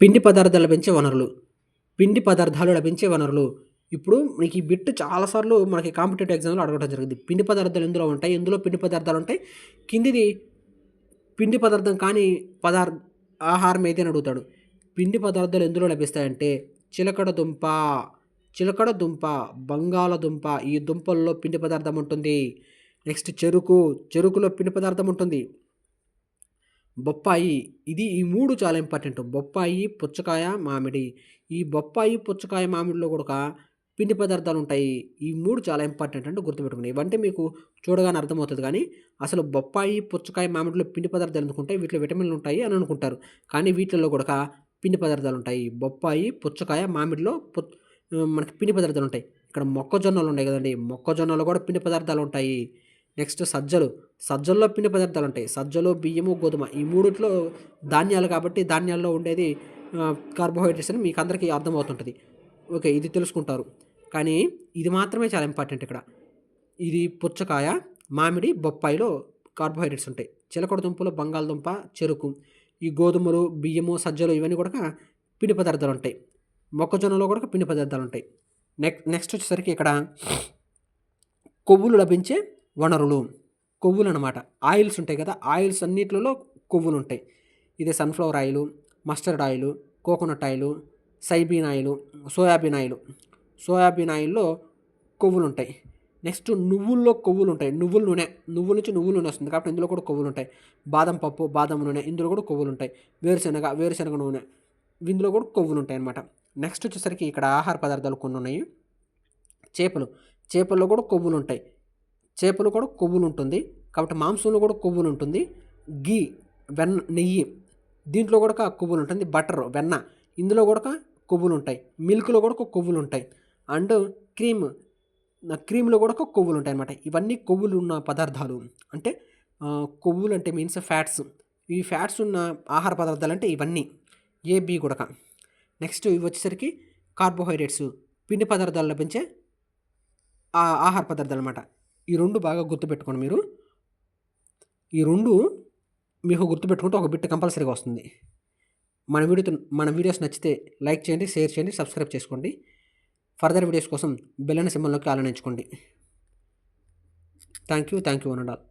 పిండి పదార్థాలు లభించే వనరులు. పిండి పదార్థాలు లభించే వనరులు. ఇప్పుడు మీకు ఈ బిట్ చాలాసార్లు మనకి కాంపిటేటివ్ ఎగ్జామ్లో అడగడం జరిగింది. పిండి పదార్థాలు ఎందులో ఉంటాయి? ఎందులో పిండి పదార్థాలు ఉంటాయి? కిందిది పిండి పదార్థం కానీ పదార్థ ఆహారం అయితే అని అడుగుతాడు. పిండి పదార్థాలు ఎందులో లభిస్తాయంటే చిలకడ దుంప చిలకడ దుంప బంగాళదుంప ఈ దుంపల్లో పిండి పదార్థం ఉంటుంది. నెక్స్ట్ చెరుకు చెరుకులో పిండి పదార్థం ఉంటుంది. బొప్పాయి ఇది ఈ మూడు చాలా ఇంపార్టెంట్. బొప్పాయి పుచ్చకాయ మామిడి. ఈ బొప్పాయి పుచ్చకాయ మామిడిలో కూడా పిండి పదార్థాలు ఉంటాయి. ఈ మూడు చాలా ఇంపార్టెంట్ అంటే గుర్తుపెట్టుకుని ఇవంటే మీకు చూడగానే అర్థమవుతుంది కానీ అసలు బొప్పాయి పుచ్చకాయ మామిడిలో పిండి పదార్థాలు ఎందుకుంటాయి వీటిలో విటమిన్లు ఉంటాయి అని అనుకుంటారు. కానీ వీటిల్లో కూడా పిండి పదార్థాలు ఉంటాయి. బొప్పాయి పుచ్చకాయ మామిడిలో పు మనకి పిండి పదార్థాలు ఉంటాయి. ఇక్కడ మొక్కజొన్నలు ఉన్నాయి కదండి. మొక్కజొన్నలో కూడా పిండి పదార్థాలు ఉంటాయి. నెక్స్ట్ సజ్జలు. సజ్జల్లో పిండి పదార్థాలు ఉంటాయి సజ్జలు బియ్యము గోధుమ ఈ మూడిట్లో ధాన్యాలు కాబట్టి ధాన్యాల్లో ఉండేది కార్బోహైడ్రేట్స్ అని మీకు అందరికీ అర్థమవుతుంటుంది. ఓకే ఇది తెలుసుకుంటారు. కానీ ఇది మాత్రమే చాలా ఇంపార్టెంట్ ఇక్కడ. ఇది పుచ్చకాయ మామిడి బొప్పాయిలో కార్బోహైడ్రేట్స్ ఉంటాయి. చిలకడ దుంపలు బంగాళదుంప చెరుకు ఈ గోధుమలు బియ్యము సజ్జలు ఇవన్నీ కూడా పిండి పదార్థాలు ఉంటాయి మొక్కజొన్నలో కూడా పిండి పదార్థాలు ఉంటాయి నెక్ నెక్స్ట్ వచ్చేసరికి ఇక్కడ కొవ్వులు లభించే వనరులు. కొవ్వులు అనమాట ఆయిల్స్ ఉంటాయి కదా ఆయిల్స్ అన్నిట్లలో కొవ్వులు ఉంటాయి ఇదే sunflower oil mustard oil coconut oil soybean oil soybean oil. Soybean ఆయిల్లో కొవ్వులు ఉంటాయి నెక్స్ట్ నువ్వుల్లో కొవ్వులు ఉంటాయి నువ్వుల నూనె నువ్వుల నుంచి నువ్వుల నూనె వస్తుంది కాబట్టి ఇందులో కూడా కొవ్వులు ఉంటాయి బాదం పప్పు బాదం నూనె ఇందులో కూడా కొవ్వులు ఉంటాయి వేరుశనగ వేరుశనగ నూనె ఇందులో కూడా కొవ్వులు ఉంటాయి అన్నమాట నెక్స్ట్ వచ్చేసరికి ఇక్కడ ఆహార పదార్థాలు కొన్ని ఉన్నాయి. చేపలు చేపల్లో కూడా కొవ్వులు ఉంటాయి చేపలు కూడా కొవ్వులు ఉంటుంది కాబట్టి మాంసంలో కూడా కొవ్వులు ఉంటుంది గీ వెన్న నెయ్యి దీంట్లో కూడా కొవ్వులు ఉంటుంది బటర్ వెన్న ఇందులో కూడా కొవ్వులు ఉంటాయి మిల్క్లో కూడా కొవ్వులు ఉంటాయి అండ్ క్రీమ్ క్రీమ్లో కూడా కొవ్వులు ఉంటాయి అన్నమాట. ఇవన్నీ కొవ్వులు ఉన్న పదార్థాలు. అంటే కొవ్వులు అంటే మీన్స్ ఫ్యాట్స్ ఈ ఫ్యాట్స్ ఉన్న ఆహార పదార్థాలు అంటే ఇవన్నీ. ఏ బి కూడా నెక్స్ట్ ఇవి వచ్చేసరికి కార్బోహైడ్రేట్స్. పిండి పదార్థాలు లభించే ఆహార పదార్థాలు అనమాట ఈ రెండు బాగా గుర్తుపెట్టుకోండి మీరు. ఈ రెండు మీకు గుర్తుపెట్టుకుంటే ఒక బిట్ కంపల్సరీగా వస్తుంది. మన వీడియో మన వీడియోస్ నచ్చితే లైక్ చేయండి షేర్ చేయండి సబ్స్క్రైబ్ చేసుకోండి. ఫర్దర్ వీడియోస్ కోసం బెల్ సింబల్లోకి ఆలోచించుకోండి thank you thank you అనడాల్. And all